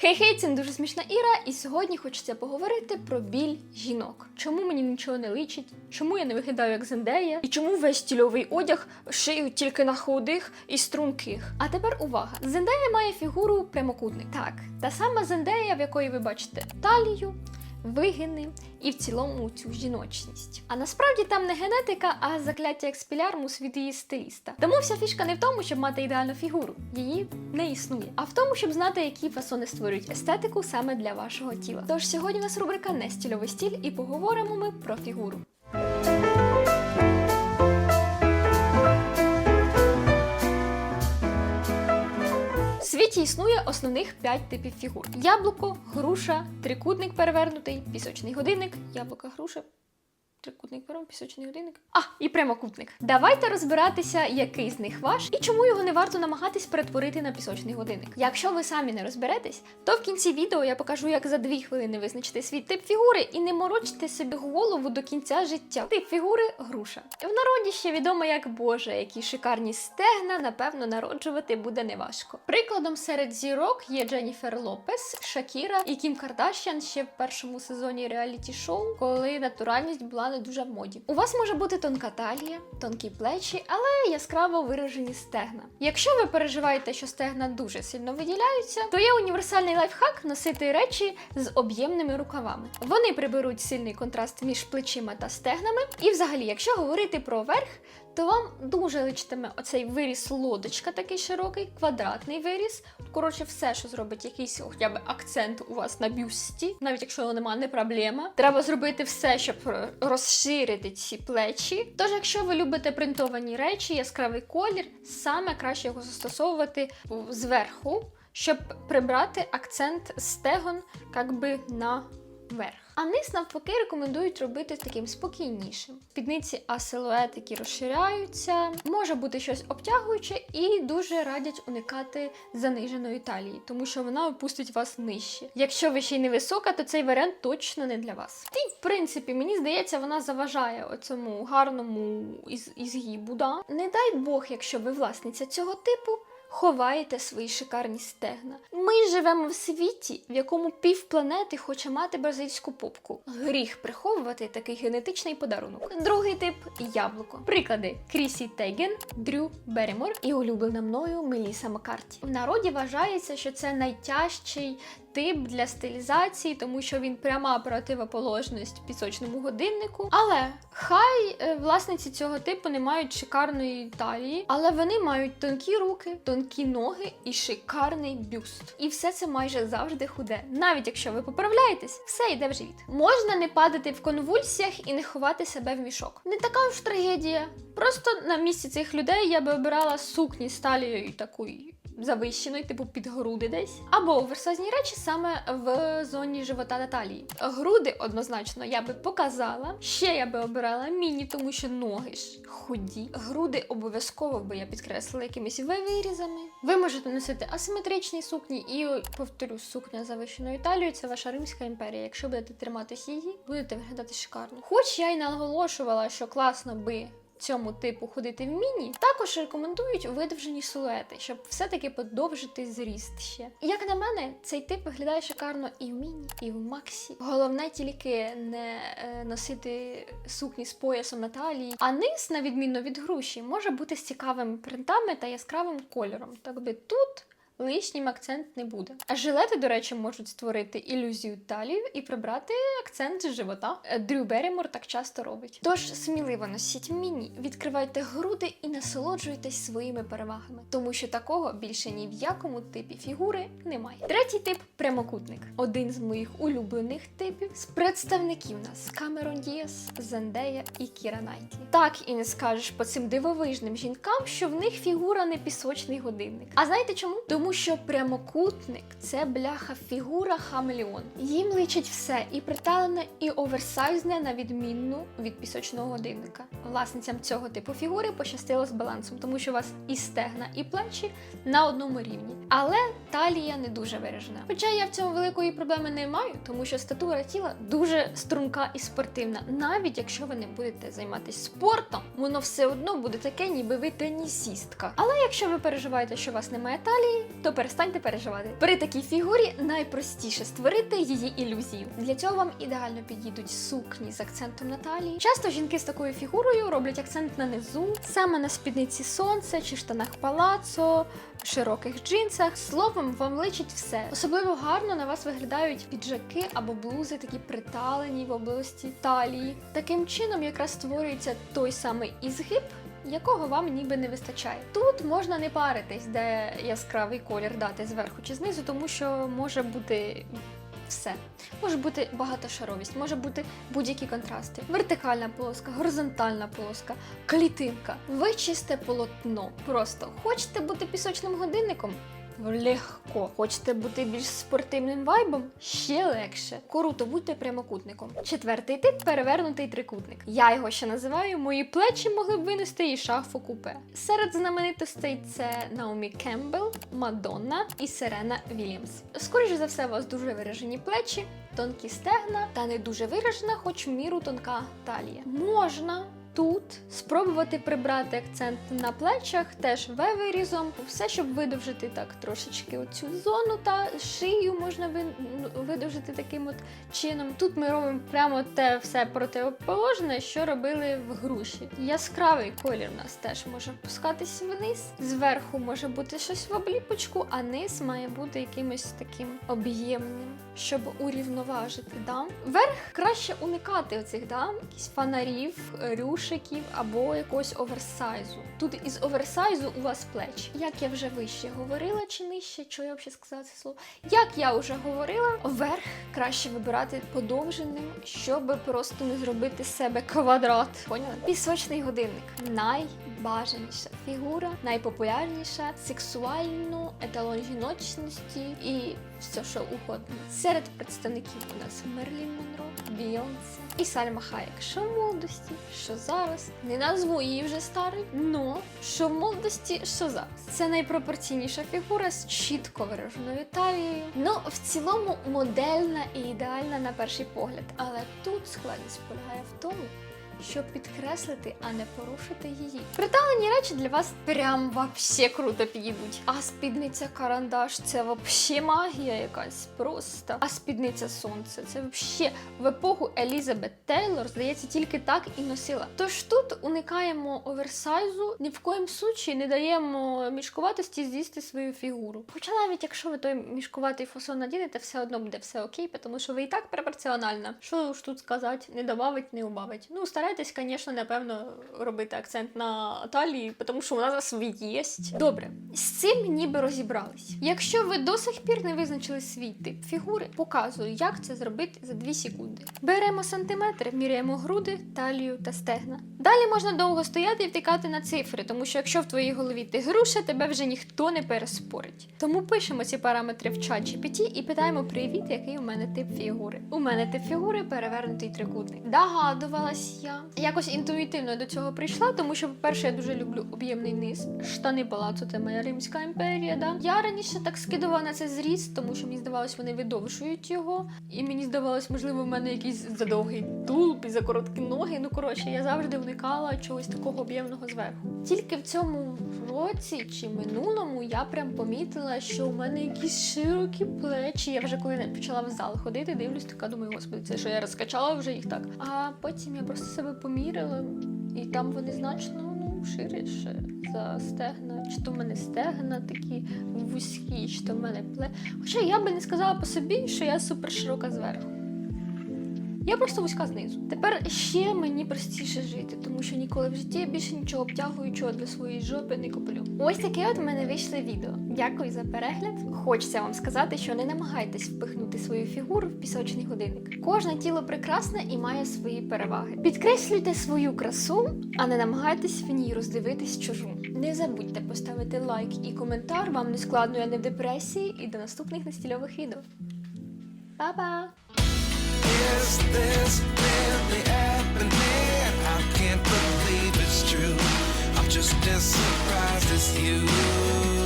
Хей-хей, це дуже смішна Іра, і сьогодні хочеться поговорити про біль жінок. Чому мені нічого не личить, чому я не виглядаю як Зендея, і чому весь стільовий одяг шиють тільки на худих і струнких. А тепер увага! Зендея має фігуру прямокутник. Так, та сама Зендея, в якої ви бачите талію, вигини і в цілому цю жіночність. А насправді там не генетика, а закляття експілярмус від її стиліста. Тому вся фішка не в тому, щоб мати ідеальну фігуру, її не існує, а в тому, щоб знати, які фасони створюють естетику саме для вашого тіла. Тож сьогодні у нас рубрика не стільовий стіль, і поговоримо ми про фігуру. Світі існує основних 5 типів фігур: яблуко, груша, трикутник перевернутий, пісочний годинник, яблука, груша. Трикутник пером, пісочний годинник. А, і прямокутник. Давайте розбиратися, який з них ваш і чому його не варто намагатись перетворити на пісочний годинник. Якщо ви самі не розберетесь, то в кінці відео я покажу, як за дві хвилини визначити свій тип фігури і не морочити собі голову до кінця життя. Тип фігури груша. В народі ще відомо як Боже, які шикарні стегна, напевно, народжувати буде неважко. Прикладом серед зірок є Дженніфер Лопес, Шакіра і Кім Кардашян ще в першому сезоні реаліті шоу, коли натуральність була не дуже в моді. У вас може бути тонка талія, тонкі плечі, але яскраво виражені стегна. Якщо ви переживаєте, що стегна дуже сильно виділяються, то є універсальний лайфхак носити речі з об'ємними рукавами. Вони приберуть сильний контраст між плечима та стегнами. І, взагалі, якщо говорити про верх, то вам дуже личитиме оцей виріс лодочка, такий широкий, квадратний виріс. Коротше, все, що зробить якийсь хоча б акцент у вас на бюсті, навіть якщо його немає, не проблема. Треба зробити все, щоб розширити ці плечі. Тож, якщо ви любите принтовані речі, яскравий колір, саме краще його застосовувати зверху, щоб прибрати акцент стегон, як би на верх. А низ навпаки рекомендують робити таким спокійнішим. Спідниці а силуетики розширяються, може бути щось обтягуюче, і дуже радять уникати заниженої талії, тому що вона опустить вас нижче. Якщо ви ще й невисока, то цей варіант точно не для вас. І в принципі, мені здається, вона заважає оцьому гарному із ізгібу. Да? Не дай Бог, якщо ви власниця цього типу. Ховаєте свої шикарні стегна. Ми живемо в світі, в якому півпланети хоче мати бразильську попку. Гріх приховувати такий генетичний подарунок. Другий тип яблуко. Приклади: Крісі Теген, Дрю Берімор і улюблена мною Меліса Маккарті. В народі вважається, що це найтяжчий тип для стилізації, тому що він пряма противоположність пісочному годиннику. Але хай е, власниці цього типу не мають шикарної талії, але вони мають тонкі руки, тонкі ноги і шикарний бюст. І все це майже завжди худе. Навіть якщо ви поправляєтесь, все йде в живіт. Можна не падати в конвульсіях і не ховати себе в мішок. Не така ж трагедія. Просто на місці цих людей я би обирала сукні з талією такої завищеної, типу під груди десь, або оверсайзні речі саме в зоні живота та талії. Груди однозначно я би показала. Ще я би обирала міні, тому що ноги ж худі. Груди обов'язково би я підкреслила якимись вирізами. Ви можете носити асиметричні сукні, і повторю, сукня завищеною талією це ваша Римська імперія. Якщо будете триматись її, будете виглядати шикарно. Хоч я й наголошувала, що класно би цьому типу ходити в міні, також рекомендують видовжені силуети, щоб все-таки подовжити зріст ще. Як на мене, цей тип виглядає шикарно і в міні, і в максі. Головне тільки не е, носити сукні з поясом на талії, а низ, на відміну від груші, може бути з цікавими принтами та яскравим кольором. Так би тут. Лишнім акцент не буде. А жилети, до речі, можуть створити ілюзію талію і прибрати акцент з живота. Е, Дрю Берімор так часто робить. Тож сміливо носіть міні, відкривайте груди і насолоджуйтесь своїми перевагами, тому що такого більше ні в якому типі фігури немає. Третій тип прямокутник. Один з моїх улюблених типів з представників нас Камерон Діас, Зендея і Кіра Найтлі. Так і не скажеш по цим дивовижним жінкам, що в них фігура не пісочний годинник. А знаєте чому? Тому що прямокутник це бляха фігура хамелеон. Їм личить все і приталене, і оверсайзне, на відмінну від пісочного годинника. Власницям цього типу фігури пощастило з балансом, тому що у вас і стегна, і плечі на одному рівні. Але талія не дуже виражена. Хоча я в цьому великої проблеми не маю, тому що статура тіла дуже струнка і спортивна. Навіть якщо ви не будете займатися спортом, воно все одно буде таке, ніби ви тенісістка. Але якщо ви переживаєте, що у вас немає талії, то перестаньте переживати. При такій фігурі найпростіше створити її ілюзію. Для цього вам ідеально підійдуть сукні з акцентом на талії. Часто жінки з такою фігурою роблять акцент на низу, саме на спідниці сонце чи штанах палацо, широких джинсах. Словом, вам личить все. Особливо гарно на вас виглядають піджаки або блузи, такі приталені в області талії. Таким чином якраз створюється той самий ізгиб, якого вам ніби не вистачає. Тут можна не паритись, де яскравий колір дати зверху чи знизу, тому що може бути. Все може бути багатошаровість, може бути будь-які контрасти. Вертикальна полоска, горизонтальна полоска, клітинка. вичисте полотно. Просто хочете бути пісочним годинником? Легко. Хочете бути більш спортивним вайбом? Ще легше. Круто, будьте прямокутником. Четвертий тип перевернутий трикутник. Я його ще називаю Мої плечі могли б винести і шафу купе. Серед знаменитостей це Наомі Кембл, Мадонна і Сирена Вільямс. Скоріше за все, у вас дуже виражені плечі, тонкі стегна та не дуже виражена, хоч в міру тонка талія. Можна тут спробувати прибрати акцент на плечах, теж В-вирізом, все, щоб видовжити так трошечки оцю зону та шию можна ну, видовжити таким от чином. Тут ми робимо прямо те все противоположне, що робили в груші. Яскравий колір у нас теж може опускатись вниз. Зверху може бути щось в обліпочку, а низ має бути якимось таким об'ємним, щоб урівноважити дам. Верх краще уникати оцих дам, якісь фонарів, рюшиків або якогось оверсайзу. Тут із оверсайзу у вас плечі. Як я вже вище говорила чи нижче, що я взагалі сказала це слово? Як я вже говорила, верх краще вибирати подовженим, щоб просто не зробити себе квадрат. Поняли? Пісочний годинник найбажаніша фігура, найпопулярніша, сексуально, еталон жіночності і все, що угодно. Серед представників у нас Мерлін Монро, Бійонсе і Сальма Хаєк. Що в молодості, що зараз. Не назву її вже старий, но що в молодості, що зараз. Це найпропорційніша фігура з чітко вираженою талією. Ну, в цілому модельна і ідеальна на перший погляд. Але тут складність полягає в тому, щоб підкреслити, а не порушити її. Приталені речі для вас прям вообще круто підійдуть. А спідниця карандаш це вообще магія якась просто. А спідниця сонце це вообще в епоху Елізабет Тейлор, здається, тільки так і носила. Тож тут уникаємо оверсайзу, ні в коїм случаї не даємо мішкуватості з'їсти свою фігуру. Хоча навіть якщо ви той мішкуватий фасон надінете, все одно буде все окей, тому що ви і так пропорціональна. Що ж тут сказати, не добавить, не убавить. Ну, старайтесь, звісно, напевно, робити акцент на талії, тому що вона зараз є. Добре, з цим ніби розібрались. Якщо ви до сих пір не визначили свій тип фігури, показую, як це зробити за 2 секунди. Беремо сантиметри, міряємо груди, талію та стегна. Далі можна довго стояти і втикати на цифри, тому що якщо в твоїй голові ти груша, тебе вже ніхто не переспорить. Тому пишемо ці параметри в чат GPT і питаємо привіт, який у мене тип фігури. У мене тип фігури перевернутий трикутник. Догадувалась я. Якось інтуїтивно до цього прийшла, тому що, по-перше, я дуже люблю об'ємний низ. Штани палацу це моя римська імперія. Да? Я раніше так скидувала на це зріст, тому що мені здавалось, вони видовжують його. І мені здавалось, можливо, в мене якийсь задовгий тулп і за короткі ноги. Ну коротше, я завжди уникала чогось такого об'ємного зверху. Тільки в цьому році чи минулому я прям помітила, що у мене якісь широкі плечі. Я вже коли не почала в зал ходити, дивлюсь, така думаю, господи, це що я розкачала вже їх так. А потім я просто себе поміряла, і там вони значно ну, ширше за стегна. Чи то в мене стегна такі вузькі, чи то в мене пле. Хоча я би не сказала по собі, що я супер широка зверху. Я просто вузька знизу. Тепер ще мені простіше жити, тому що ніколи в житті я більше нічого обтягуючого для своєї жопи не куплю. Ось таке от в мене вийшло відео. Дякую за перегляд. Хочеться вам сказати, що не намагайтесь впихнути свою фігуру в пісочний годинник. Кожне тіло прекрасне і має свої переваги. Підкреслюйте свою красу, а не намагайтесь в ній роздивитись чужу. Не забудьте поставити лайк і коментар. Вам не складно, я не в депресії. І до наступних настільових відео. Па-па! Is this really happening? I can't believe it's true. I'm just as surprised as you.